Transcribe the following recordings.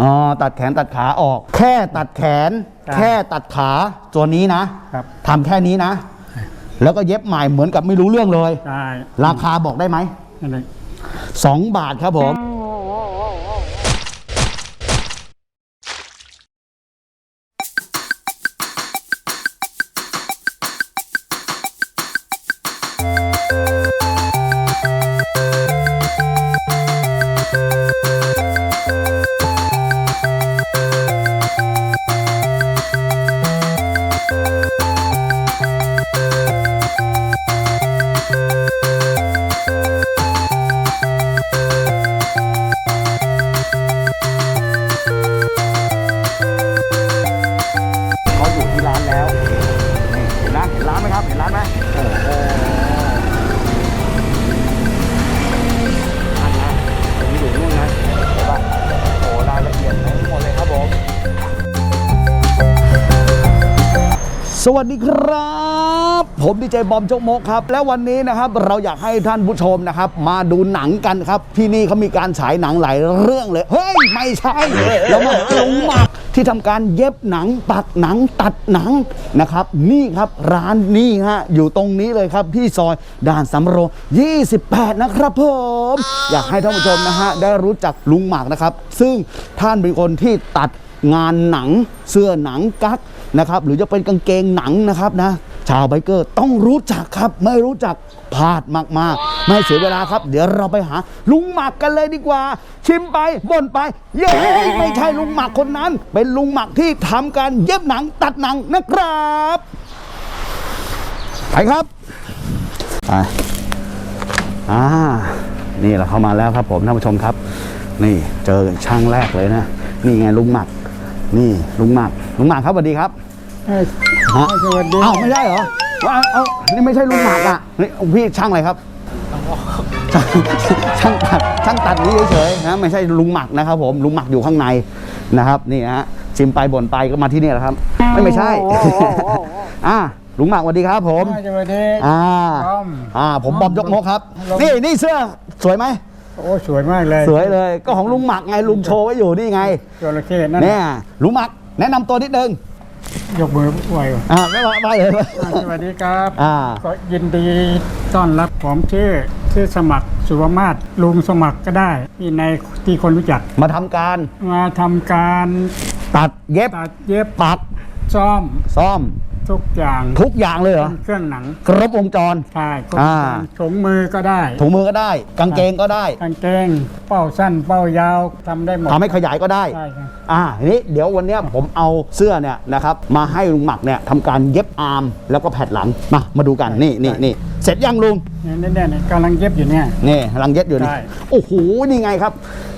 อ๋อตัดแขนตัดขาออก แค่ตัดแขนใช่แค่ตัดขาตัวนี้นะครับทำแค่นี้นะ แล้วก็เย็บใหม่เหมือนกับไม่รู้เรื่องเลย ได้ราคาบอกได้ไหมนั่นเลยสองบาทครับผม สวัสดีครับ ผมดีเจบอมจกมกครับ และวันนี้นะครับเราอยากให้ท่านผู้ชมนะครับ มาดูหนังกันครับ ที่นี่เขามีการฉายหนังหลายเรื่องเลย เฮ้ย ไม่ใช่เรามาลงหมักที่ทำการเย็บหนังปักหนังตัดหนังนะครับ นี่ครับร้านนี้ฮะอยู่ตรงนี้เลยครับที่ซอยด่านสำโรง28 นะครับผม อยากให้ท่านผู้ชมนะฮะได้รู้จักลุงหมากนะครับ ซึ่งท่านเป็นคนที่ตัดงานหนังเสื้อหนังกั๊ก นะครับ หรือจะเป็นกางเกงหนังนะครับนะชาวไบเกอร์ต้องรู้จักครับ ไม่รู้จักพลาดมากๆ ไม่เสียเวลาครับ เดี๋ยวเราไปหา ลุงหมักกันเลยดีกว่า ชิมไปบ่นไป เย้ไม่ใช่ลุงหมักคนนั้น เป็นลุงหมักที่ทำการเย็บหนังตัดหนังนะครับไปครับไปอ่านี่เราเข้ามาแล้วครับผมท่านผู้ชมครับ นี่เจอช่างแรกเลยนะ นี่ไงลุงหมัก นี่ลุงหมักลุงหมักครับสวัสดีครับเอ้ยฮะสวัสดีเอ้าไม่ใช่เหรอว่าเอ้านี่ไม่ใช่ลุงหมักอะนี่พี่ช่างอะไรครับช่างช่างตัดช่างตัดนี้เฉยๆนะไม่ใช่ลุงหมักนะครับ ผมลุงหมักอยู่ข้างในนะครับนี่ฮะชิมไปบ่นไปก็มาที่นี่แหละครับ ไม่ไม่ใช่ อ่าลุงหมักสวัสดีครับ ผม สวัสดีอ่า บอม อ่า ผมบอมยกมกครับลงนี่นี่เสื้อสวยไหม โอ้สวยมากเลยสวยเลย ก็ของลุงหมักไงลุงโชว์ไว้อยู่นี่ไงจระเข้นั่นเนี่ยลุงหมักแนะนำตัวนิดนึงยกมือไหวอ่าไม่ว่าไม่เลยอ่าสวัสดีครับอ่าก็ยินดีต้อนรับผมชื่อชื่อสมัครสุภมาศลุงสมัครก็ได้ที่ในที่คนรู้จักมาทำการ มาทำการตัดเย็บตัดเย็บปักซ่อมซ่อม ทุกอย่างทุกอย่างเลยเหรอเครื่องหนัง ครบวงจรใช่ครบอ่า ถุงมือก็ได้ถุงมือก็ได้ กางเกงก็ได้กางเกงเป้าสั้นเป้ายาวทำได้หมดทำให้ขยายก็ได้ ใช่ครับ อ่าทีนี้เดี๋ยววันเนี้ยผมเอาเสื้อเนี่ยนะครับมาให้ลุงหมักเนี่ยทำการเย็บอาร์มแล้วก็แผ่นหลังมามาดูกันนี่นี่นี่ เสร็จยังลุงเนี่ยเนี่ยเนี่ยกำลังเย็บอยู่เนี่ยนี่กำลังเย็บอยู่นี่ใช่โอ้โหนี่ไงครับ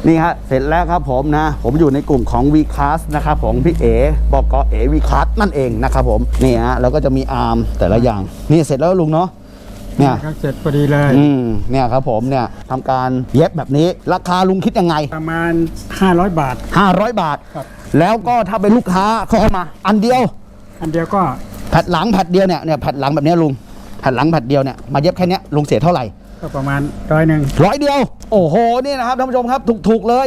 นี่ฮะเสร็จแล้วครับผมนะ ผมอยู่ในกลุ่มของ v c l a s s นะครับของพี่เอ๋บอกกเอ๋ v c l a s s นั่นเองนะครับผมนี่ฮะแล้วก็จะมีอาร์มแต่ละอย่าง นี่เสร็จแล้วลุงเนาะเนี่ยก็เสร็จพอดีเลยอืมเนี่ยครับผมเนี่ยทำการเย็บแบบนี้ ราคาลุงคิดยังไง ประมาณ 500 บาท 500 บาทครับแล้วก็ถ้าเป็นลูกค้าเขาเข้ามา อันเดียว อันเดียวก็แผ่นหลังแผ่นเดียวเนี่ยเนี่ยแผ่นหลังแบบเนี้ยลุง แผ่นหลังแผ่นเดียวเนี่ยมาเย็บแค่เนี้ยลุงเสียเท่าไหร่ก็ประมาณร้อยหนึ่งร้อยเดียว โอ้โหนี่นะครับท่านผู้ชมครับถูกๆเลย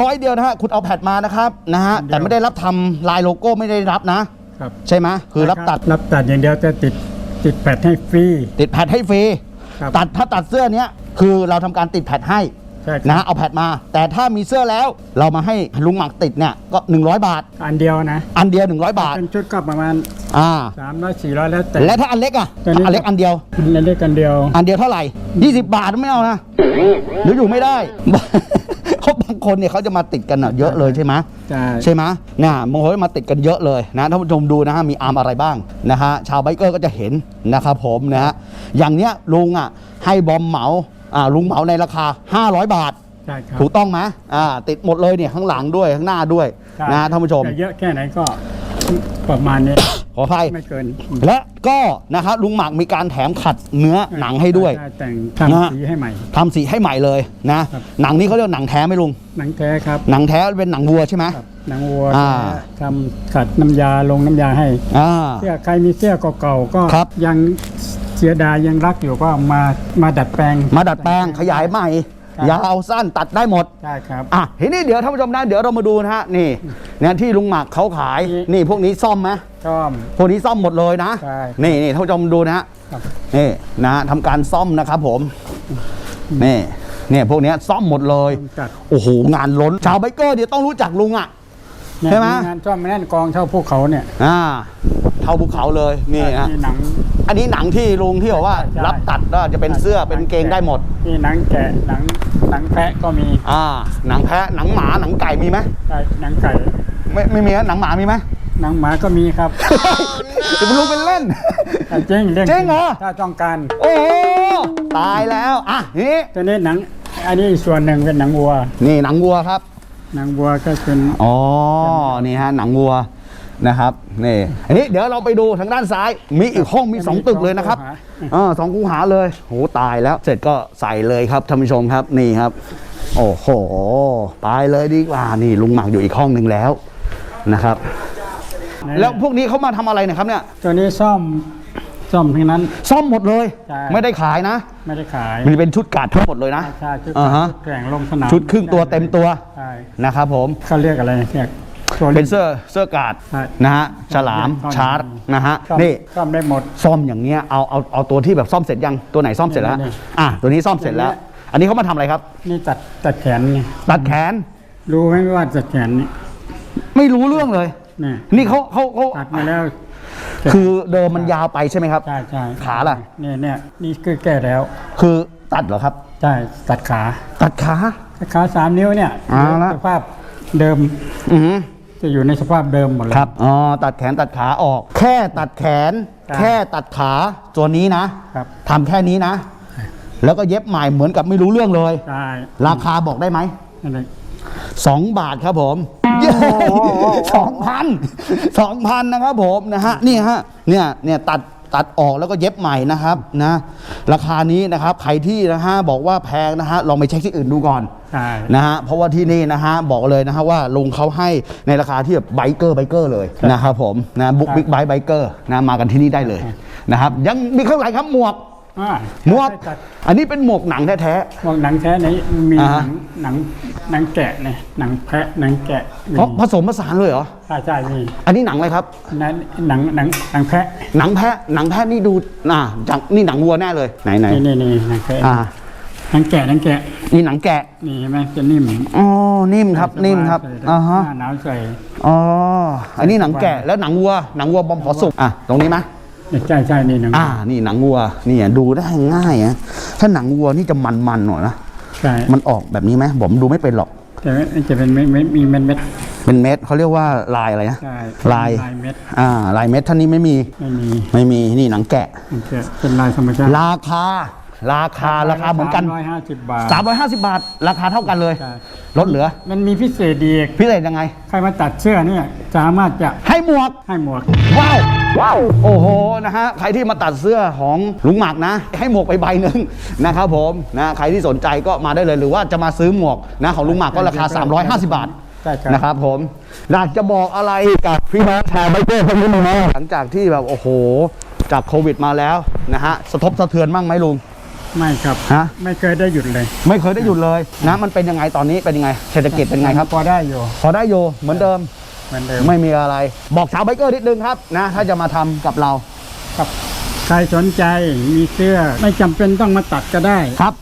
ร้อยเดียวนะฮะคุณเอาแผ่นมานะครับนะฮะแต่ไม่ได้รับทำลายโลโก้ไม่ได้รับนะครับใช่ไหมคือรับตัดรับตัดอย่างเดียวจะติดติดแปดให้ฟรีติดแผ่นให้ฟรีครับตัดถ้าตัดเสื้อเนี้ยคือเราทำการติดแผ่นให้ ใช่ครับ นะฮะเอาแผ่นมา แต่ถ้ามีเสื้อแล้วเรามาให้ลุงหมักติดเนี่ยก็ 100 บาท อันเดียวนะ อันเดียว 100 บาทเป็นชุดก็ประมาณอ่า300 400แล้วแต่ และถ้าอันเล็กอะตัวนี้อันเล็กอันเดียว อันเล็กกันเดียว อันเดียวเท่าไหร่ 20 บาทไม่เอานะหรืออยู่ไม่ได้เพราะบางคนเนี่ยเขาจะมาติดกันอะเยอะเลยใช่ไหมใช่ ใช่ไหมเนี่ยบางคนมาติดกันเยอะเลยนะท่านผู้ชมดูนะฮะมีอาร์มอะไรบ้างนะฮะชาวไบเกอร์ก็จะเห็นนะครับผมนะฮะอย่างเนี้ยลุงอะให้บอมเหมา อ่าลุงเหมาในราคา 500 บาท ใช่ครับถูกต้องไหมอ่าติดหมดเลยเนี่ยข้างหลังด้วยข้างหน้าด้วยใช่นะท่านผู้ชม จะเยอะแค่ไหนก็ประมาณนี้ ขออภัย ไม่เกินและก็นะครับลุงหมักมีการแถมขัดเนื้อหนังให้ด้วยใช่แต่งนะฮะทำสีให้ใหม่ ทำสีให้ใหม่เลยนะ ครับ หนังนี้เขาเรียกว่าหนังแท้ไหมลุง หนังแท้ครับหนังแท้เป็นหนังวัวใช่ไหม ครับหนังวัวอ่า ทำขัดน้ำยาลงน้ำยาให้อ่า เสื้อใครมีเสื้อเก่าๆก็ครับ ยังเสียดายยังรักอยู่ก็มามาดัดแปลง มาดัดแปลงขยายใหม่ ครับ ยาวสั้นตัดได้หมด ใช่ครับ อะทีนี้เดี๋ยวท่านผู้ชมนะเดี๋ยวเรามาดูนะฮะนี่เนี่ยที่ลุงหมักเขาขายนี่ นี่พวกนี้ซ่อมไหมซ่อม พวกนี้ซ่อมหมดเลยนะ ใช่นี่นี่ท่านผู้ชมดูนะฮะครับ นี่นะฮะทำการซ่อมนะครับผมนี่เนี่ยพวกเนี้ยซ่อมหมดเลย จัดโอ้โหงานล้นชาวไบเกอร์เดี๋ยวต้องรู้จักลุงอะ เนี่ยใช่ไหม งานซ่อมแน่นกองเช่าภูเขาเนี่ย อ่า เท่าภูเขาเลยนี่ฮะมีหนัง อันนี้หนังที่ลุงที่บอกว่า ใช่รับตัดก็จะเป็นเสื้อเป็นกางเกงได้หมด มีหนังแกะหนังหนังแพะก็มีอ่า หนังแพะหนังหมาหนังไก่มีไหมใช่หนังไก่ ไม่ไม่มีนะหนังหมามีไหมหนังหมาก็มีครับจะเป็นลุงเป็นเล่น แต่จริงเรื่องจริงเหรอ ถ้าต้องการโอ้โหตายแล้วอะนี่ตัวนี้หนัง อันนี้อีกส่วนหนึ่งเป็นหนังวัว นี่หนังวัวครับ หนังวัวก็เป็นอ๋อนี่ฮะหนังวัว นะครับนี่อันนี้เดี๋ยวเราไปดูทางด้านซ้าย มีอีกห้องมีสองตึกเลยนะครับสองคูหาเออสองคูหาเลยโหตายแล้ว เสร็จก็ใส่เลยครับท่านผู้ชมครับนี่ครับ โอ้โหไปเลยดีกว่านี่ลุงหมักอยู่อีกห้องหนึ่งแล้วนะครับ แล้วพวกนี้เขามาทำอะไรเนะครับเนี่ยตัวนี้ซ่อมซ่อมทั้งนั้น ซ่อมหมดเลยใช่ไม่ได้ขายนะ ไม่ได้ขาย มันเป็นชุดการ์ดทั้งหมดเลยนะใช่ชุดอ่าฮะแข่งลงสนามชุดครึ่งตัวเต็มตัวใช่นะครับผมเขาเรียกอะไรเรียกตัว เป็นเสื้อเสื้อการ์ดใช่นะฮะฉลามซ่อมชาร์จนะฮะซ่อมนี่ซ่อมได้หมดซ่อมอย่างเงี้ยเอาเอาเอาตัวที่แบบซ่อมเสร็จยังตัวไหนซ่อมเสร็จแล้วนี่อะตัวนี้ซ่อมเสร็จแล้วอย่างเงี้ยอันนี้เขามาทำอะไรครับ นี่ตัดตัดแขนไงตัดแขน รู้ไหมว่าตัดแขนนี่ไม่รู้เรื่องเลยนี่นี่เขาเขาเขาตัดมาแล้วคือเดิมมันยาวไปใช่ไหมครับใช่ใช่ขาล่ะเนี่ยเนี่ยนี่คือแก้แล้ว คือตัดเหรอครับใช่ตัดขา ตัดขาตัดขาสามนิ้วเนี่ยเอาละสภาพเดิม อือหือ จะอยู่ในสภาพเดิมหมดเลย ครับ อ๋อ ตัดแขนตัดขาออก แค่ตัดแขนใช่แค่ตัดขาตัวนี้นะครับ ทำแค่นี้นะ แล้วก็เย็บใหม่เหมือนกับไม่รู้เรื่องเลย ใช่ราคาบอกได้ไหม นั่นเลยสองบาทครับผมเย้สองพันสองพันนะครับผมนะฮะนี่ฮะเนี่ยเนี่ยตัด ตัดออกแล้วก็เย็บใหม่นะครับนะราคานี้นะครับใครที่นะฮะบอกว่าแพงนะฮะลองไปเช็คที่อื่นดูก่อนใช่นะฮะเพราะว่าที่นี่นะฮะบอกเลยนะฮะว่าลุงเขาให้ในราคาที่แบบไบเกอร์ไบเกอร์เลยนะครับผมนะบุ๊กบิ๊กไบไบเกอร์นะมากันที่นี่ได้เลยนะครับยังมีข้างหลังครับหมวก อ่าหมวกตัดอันนี้เป็นหมวกหนังแท้หมวกหนังแท้ไหนมีอ่าหฮะนังหนังหนังแกะเนี่ยหนังแพะหนังแกะๆเพราะผสมผสานเลยเหรอ ใช่ใช่มีอันนี้หนังอะไรครับ นั้นหนังหนังหนังแพะหนังแพะ หนังแพะนี่ดูอ่าจากนี่หนังวัวแน่เลย ไหนไหนนี่นี่นี่หนังแพะอ่า หนังแกะหนังแกะนี่หนังแกะ นี่เห็นไหมจะนิ่มอ๋อ นิ่มครับ นิ่มครับ ใส่อ่าฮะ หน้าหนาวใส่ อ๋อ อันนี้หนังแกะ แล้วหนังวัว หนังวัวบอมพอสุกอะ ตรงนี้ไหม ใช่ใช่นี่หนังอ่า นี่หนังวัวนี่อะดูได้ง่ายอะถ้าหนังวัวนี่จะมันๆหน่อยนะใช่มันออกแบบนี้ไหมผมดูไม่เป็นหรอกแต่ว่าจะเป็นเม็ดเม็ดมีเม็ดเม็ดเป็นเม็ดเขาเรียกว่าลายอะไรนะใช่ลายลายเม็ดอ่า ลายเม็ดท่านนี้ไม่มีไม่มีไม่มีนี่หนังแกะมันจะเป็นลายธรรมชาติราคาราคาราคาเหมือนกันร้อยห้าสิบบาท350 บาท ราคาเท่ากันเลยใช่ลดเหลือ มันมีพิเศษดีกพิเศษยังไง ใครมาตัดเสื้อเนี่ยสามารถจะให้หมวกให้หมวกว้าวว้าว โอ้โหนะฮะใครที่มาตัดเสื้อของลุงหมักนะ ให้หมวกไปใบหนึ่งนะครับผมนะใครที่สนใจก็มาได้เลยหรือว่าจะมาซื้อหมวกนะของลุงหมักก็ราคา 350 บาทใช่ครับนะครับผมอยากจะบอกอะไรกับพี่น้องชาวไบเกอร์คนนี้มั้างไหมหลังจากที่แบบโอ้โหจากโควิดมาแล้วนะฮะสะทบสะเทือนบ้างไหมลุงไม่ครับฮะไม่เคยได้หยุดเลย ไม่เคยได้หยุดเลยนะมันเป็นยังไงตอนนี้เป็นยังไง เศรษฐกิจเป็นยังไงครับพอได้อยู่พอได้อยู่เหมือนเดิม เหมือนเดิมไม่มีอะไร บอกชาวไบเกอร์นิดนึงครับนะ ถ้าจะมาทำกับเราครับ ใครสนใจมีเสื้อไม่จำเป็นต้องมาตัดก็ได้ ครับ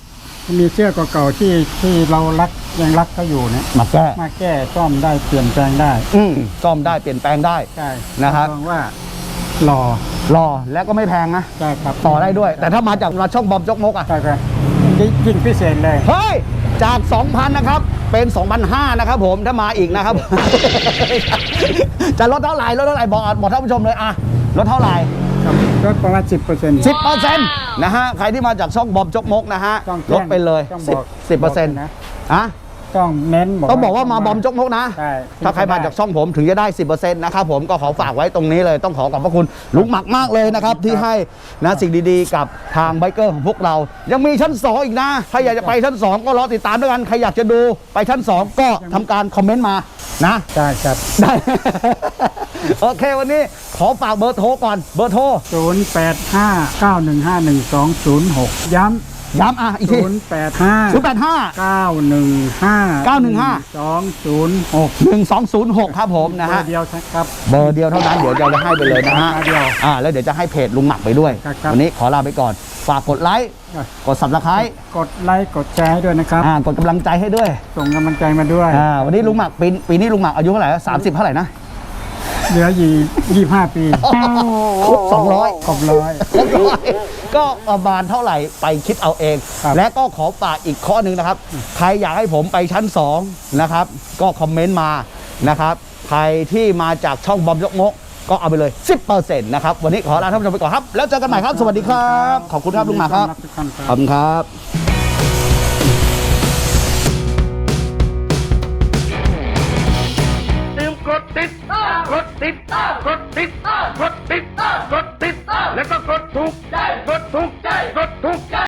มีเสื้อเก่าๆที่ที่เรารักยังรักเขาอยู่เนี่ยมาแก้มาแก้ซ่อมได้เปลี่ยนแปลงได้อืมซ่อมได้เปลี่ยนแปลงได้ ใช่นะครับ มองว่าหล่อรอและก็ไม่แพงนะ ใช่ครับต่อได้ด้วย แต่ถ้ามาจากมาช่องบอมจกมกอะใช่ครับยิ่งพิเศษเลย เฮ้ย จาก 2,000 นะครับ เป็น 2,500นะครับผมถ้ามาอีกนะครับ จะลดเท่าไหร่ลดเท่าไหร่บอกบอกท่านผู้ชมเลยอะลดเท่าไหร่ครับลดประมาณสิบเปอร์เซ็นต์10เปอร์เซ็นต์นะฮะใครที่มาจากช่องบอมจกมกนะฮะต้องแจ้งลดไปเลยต้องบอก10เปอร์เซ็นต์นะอะ ต้องเน้นต้องบอกว่ามาบอมจกมกนะ ใช่ถ้าใครมาจากช่องผมถึงจะได้ 10%นะครับผมก็ขอฝากไว้ตรงนี้เลยต้องขอขอบพระคุณลุงหมักมากเลยนะครับ ที่ให้นะสิ่งดีๆ กับทางไบเกอร์ของพวกเรา ยังมีชั้น 2 อีกนะถ้าอยากจะไปชั้น 2 ก็รอติดตามด้วยกันใครอยากจะดูไปชั้น 2 ก็ทำการคอมเมนต์มานะใช่ครับได้โอเควันนี้ขอฝากเบอร์โทรก่อนเบอร์โทรศูนย์แปดห้าเก้าหนึ่งห้าหนึ่งสองศูนย์หก ย้ย้ำอะอีกทีศูนย์แปดห้าศูนย์แปดห้าเก้าหนึ่งห้าเก้าหนึ่งห้าสองศูนย์หกหนึ่งสองศูนย์หกครับผมนะฮะเดียวครับเบอร์เดียวเท่านั้นเดี๋ยวเราจะให้ไปเลยนะฮะเบอร์เดียวอ่าแล้วเดี๋ยวจะให้เพจลุงหมักไปด้วยครับครับวันนี้ขอลาไปก่อนฝากกดไลค์กดสับสไครต์กดไลค์กดแชร์ให้ด้วยนะครับอ่ากดกำลังใจให้ด้วย ส่งกำลังใจมาด้วยอ่าวันนี้ลุงหมักปีปีนี้ลุงหมักอายุเท่าไหร่สามสิบเท่าไหร่นะ เหลือยี่ยี่ห้าปีครบสองร้อยครบร้อย ก็ประมาณเท่าไหร่ไปคิดเอาเอง ครับ และก็ขอฝากอีกข้อหนึ่งนะครับ ใครอยากให้ผมไปชั้น 2 นะครับ ก็คอมเมนต์มานะครับ ใครที่มาจากช่องบอมยกมกก็เอาไปเลย 10%นะครับ วันนี้ขอลาท่านผู้ชมไปก่อนครับ แล้วเจอกันใหม่ครับ สวัสดีครับ ขอบคุณครับลุงหมากครับทุกท่านครับ ขอบคุณครับ ติดกดติดกดติดกดติดแล้วก็กดถูกใจกดถูกใจกดถูกใจ